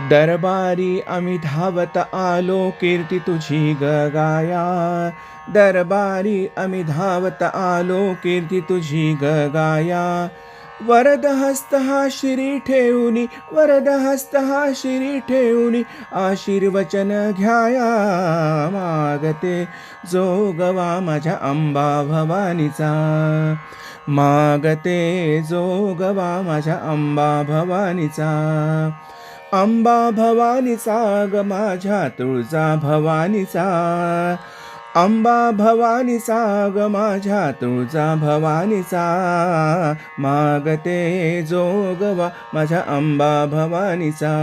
दरबारी आम्ही धावत आलो कीर्ती तुझी गगाया। दरबारी आम्ही धावत आलो कीर्ती तुझी गगाया। वरद हस्त हा शिरी ठेवूनी वरद हस्त हा शिरी ठेवूनी आशीर्वचन घ्याया मागते जोगवा माझ्या अंबा भवानीचा। मागते जोगवा माझ्या अंबा भवानीचा। अंबा भवानीचा ग माझ्या तुळजा भवानीचा. अंबा भवानीचा ग माझ्या तुळजा भवानीचा. मागते जोगवा माझ्या अंबा भवानीचा.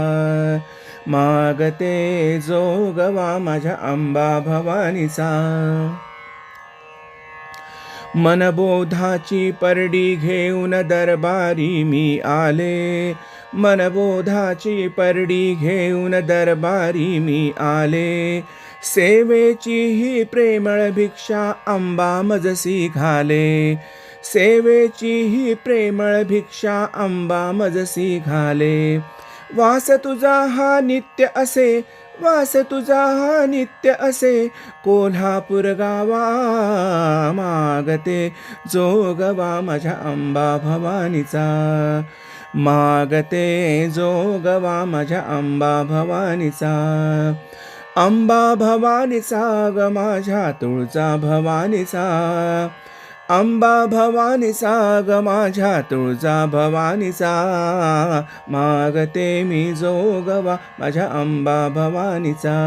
मागते जोगवा माझ्या अंबा भवानीचा. मनबोधाची परडी घेऊन दरबारी मी आले. मनबोधाची परडी घेऊन दरबारी मी आले. सेवेची ही प्रेमळ भिक्षा अंबा मजसी घाले. सेवेची ही प्रेमळ भिक्षा अंबा मजसी घाले. वास तुझा हा नित्य असे वास तुझा हा नित्य असे कोल्हापूर गावा मागते जोगवा माझ्या अंबा भवानीचा. मागते जोगवा माझ्या अंबा भवानीचा. अंबा भवानीचा ग माझ्या तुळजा भवानीचा. अंबा भवानीचा ग माझ्या तुळजा भवानीचा. मागते मी जोगवा माझ्या अंबा भवानीचा.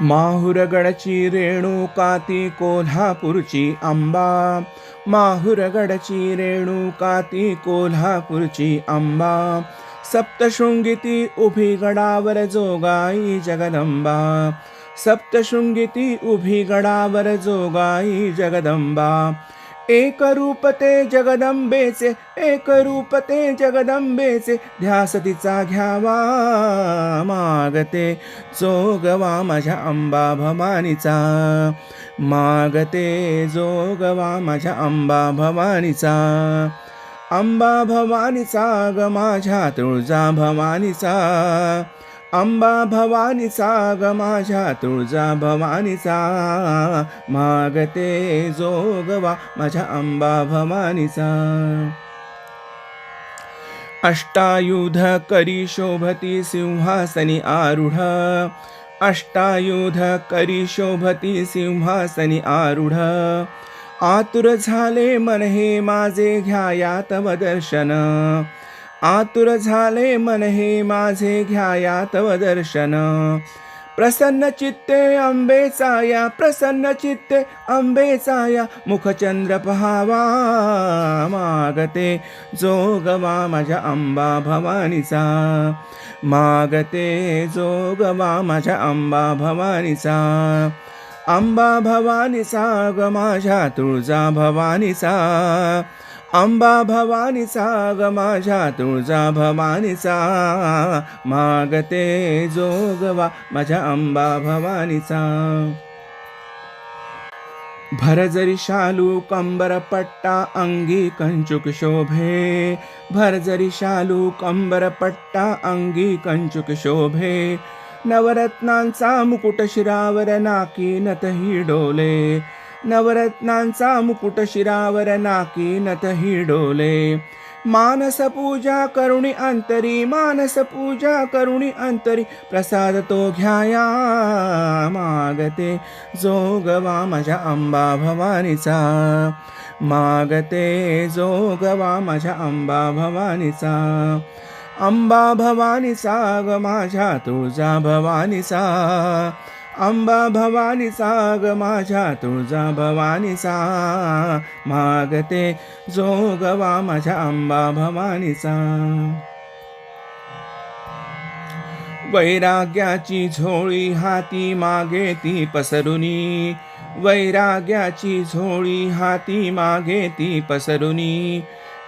माहुरगडची रेणुका ती कोल्हापूरची आंबा. माहुरगडची रेणुका ती कोल्हापूरची आंबा. सप्तशृंगीती उभी गडावर जोगाई जगदंबा. सप्तशृंगीती उभी गडावर जोगाई जगदंबा. एक रूप ते जगदंबेचे एक रूप ते जगदंबेचे ध्यास तिचा घ्यावा मागते जोगवा माझ्या अंबा भवानीचा. मागते जोगवा माझ्या अंबा भवानीचा. अंबा भवानीचा ग माझ्या तुळजा भवानीचा. अंबा भवानीचा ग माझ्या तुळजा भवानीचा मागते जोगवा माझ्या अंबा भवानीचा अष्टायुध करी शोभती सिंहासनी आरूढ. अष्टायुध करी शोभती सिंहासनी आरूढ. आतुर झाले मन हे माझे घ्यायात तव दर्शन आतुर झाले मन हे माझे घ्याया तव दर्शन. प्रसन्न चित्ते अंबेचा या प्रसन्न चित्ते अंबेचा या मुखचंद्र पहावा मागते जोगवा माझ्या अंबा भवानीचा. मागते जोगवा माझ्या अंबा भवानीचा. अंबा भवानीचा ग माझ्या तुळजा भवानीचा. अंबा भवानीचा ग माझ्या तुळजा भवानीचा. मागते जोगवा माझ्या अंबा भवानीचा. भरजरी शालू कंबर पट्टा अंगी कंचुक शोभे. भरजरी शालू कंबर पट्टा अंगी कंचुक शोभे. नवरत्नांचा मुकुट शिरावर नाकी नतही डोले. नवरत्नांचा मुकुट शिरावर नाकी नतही डोले मानस पूजा करुणी अंतरी मानस पूजा करुणी अंतरी प्रसाद तो घ्याया मागते जोगवा माझ्या अंबा भवानीचा. मागते जोगवा माझ्या अंबा भवानीचा. अंबा भवानीचा ग माझ्या तुळजा भवानीचा. अंबा भवानी साग माझ्या तुळजा भवानीचा मागते जोगवा माझ्या अंबा भवानीचा वैराग्याची झोळी हाती मागे ती पसरुनी. वैराग्याची झोळी हाती मागे ती पसरुनी.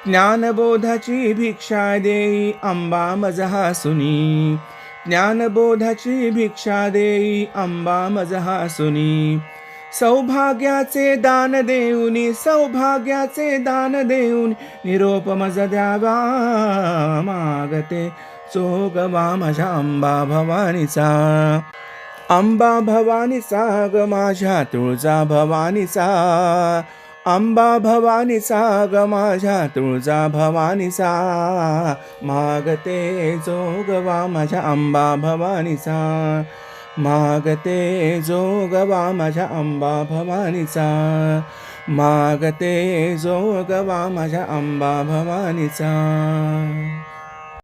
ज्ञानबोधाची भिक्षा देई अंबा मजहा सुनी ज्ञानबोधाची भिक्षा देई अंबा मजहासुनी सौभाग्याचे दान देऊनी सौभाग्याचे दान देऊन निरोप मज द्यावा मागते चोगवा माझ्या अंबा भवानीचा. अंबा भवानीचा ग माझ्या तुळजा भवानीचा. अंबा भवानीचा ग माझ्या तुळजा भवानीचा मागते जोगवा माझ्या अंबा भवानीचा मागते जोगवा माझ्या अंबा भवानीचा मागते जोगवा माझ्या अंबा भवानीचा